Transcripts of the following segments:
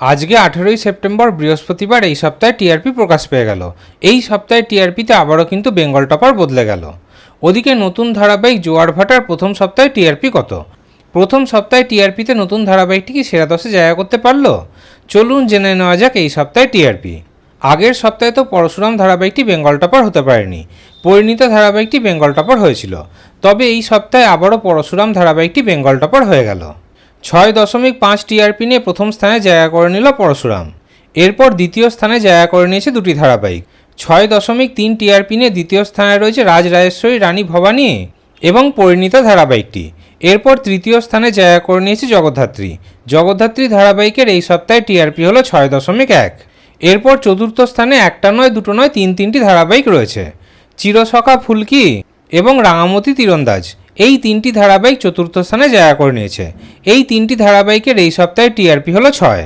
আজকে আঠেরোই সেপ্টেম্বর বৃহস্পতিবার এই সপ্তাহে টিআরপি প্রকাশ পেয়ে গেল। এই সপ্তাহে টিআরপিতে আবারও কিন্তু বেঙ্গল টপার বদলে গেল। ওদিকে নতুন ধারাবাহিক জোয়ার ভাটার প্রথম সপ্তাহে টিআরপি কত? প্রথম সপ্তাহে টিআরপিতে নতুন ধারাবাহিকটি কি সেরা দশে জায়গা করতে পারল? চলুন জেনে নেওয়া যাক এই সপ্তাহে টিআরপি। আগের সপ্তাহে তো পরশুরাম ধারাবাহিকটি বেঙ্গল টপার হতে পারেনি। পরিণীতা ধারাবাহিকটি বেঙ্গল টপার হয়েছিল। তবে এই সপ্তাহে আবারও পরশুরাম ধারাবাহিকটি বেঙ্গল টপার হয়ে গেল। ছয় দশমিক পাঁচ টিআরপি নিয়ে প্রথম স্থানে জায়গা করে নিল পরশুরাম। এরপর দ্বিতীয় স্থানে জায়গা করে নিয়েছে দুটি ধারাবাহিক। ছয় দশমিক তিন টিআরপি নিয়ে দ্বিতীয় স্থানে রয়েছে রাজ রাজেশ্বরী রানী ভবানী এবং পরিণীতা ধারাবাহিকটি। এরপর তৃতীয় স্থানে জায়গা করে নিয়েছে জগদ্ধাত্রী। জগদ্ধাত্রী ধারাবাহিকের এই সপ্তাহে টিআরপি হলো ছয় দশমিক এক। এরপর চতুর্থ স্থানে একটা নয়, দুটো নয়, তিন তিনটি ধারাবাহিক রয়েছে। চিরসখা ফুলকি এবং রাঙামতি তীরন্দাজ। এই তিনটি ধারাবাহিক চতুর্থ স্থানে জায়গা করে নিয়েছে। এই তিনটি ধারাবাহিকের এই সপ্তাহে টিআরপি হলো ছয়।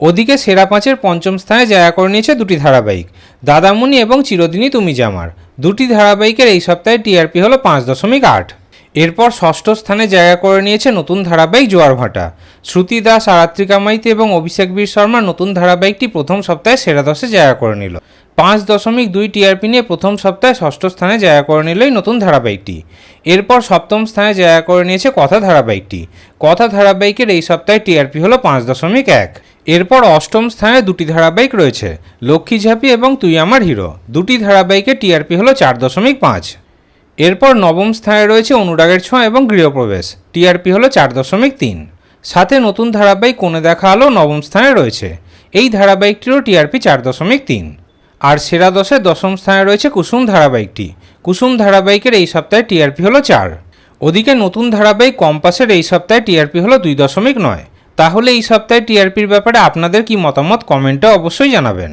ওদিকে সেরা পাঁচের পঞ্চম স্থানে জায়গা করে নিয়েছে দুটি ধারাবাহিক, দাদামণি এবং চিরদিনই তুমি জামার। দুটি ধারাবাহিকের এই সপ্তাহে টিআরপি হলো পাঁচ দশমিক আট। এরপর ষষ্ঠ স্থানে জায়গা করে নিয়েছে নতুন ধারাবাহিক জোয়ার ভাটা। শ্রুতি দাস, আরাত্রিকা মাইতি এবং অভিষেক বীর শর্মা নতুন ধারাবাহিকটি প্রথম সপ্তাহে সেরা দশে জায়গা করে নিল। পাঁচ দশমিক দুই টিআরপি নিয়ে প্রথম সপ্তাহে ষষ্ঠ স্থানে জায়গা করে নিল এই নতুন ধারাবাহিকটি। এরপর সপ্তম স্থানে জায়গা করে নিয়েছে কথা ধারাবাহিকটি। কথা ধারাবাহিকের এই সপ্তাহে টিআরপি হলো পাঁচ দশমিক এক। এরপর অষ্টম স্থানে দুটি ধারাবাহিক রয়েছে, লক্ষ্মী ঝাঁপি এবং তুই আমার হিরো। দুটি ধারাবাহিকের টিআরপি হলো চার দশমিক পাঁচ। এরপর নবম স্থানে রয়েছে অনুরাগের ছোঁয়া এবং গৃহপ্রবেশ, টিআরপি হলো চার দশমিক তিন। সাথে নতুন ধারাবাহিক কোণে দেখা আলো নবম স্থানে রয়েছে, এই ধারাবাহিকটিরও টিআরপি চার দশমিক তিন। আর সেরা দশে দশম স্থানে রয়েছে কুসুম ধারাবাহিকটি। কুসুম ধারাবাহিকের এই সপ্তাহে টিআরপি হলো চার। ওদিকে নতুন ধারাবাহিক কম্পাসের এই সপ্তাহে টিআরপি হলো দুই দশমিক নয়। তাহলে এই সপ্তাহে টিআরপির ব্যাপারে আপনাদের কি মতামত কমেন্টে অবশ্যই জানাবেন।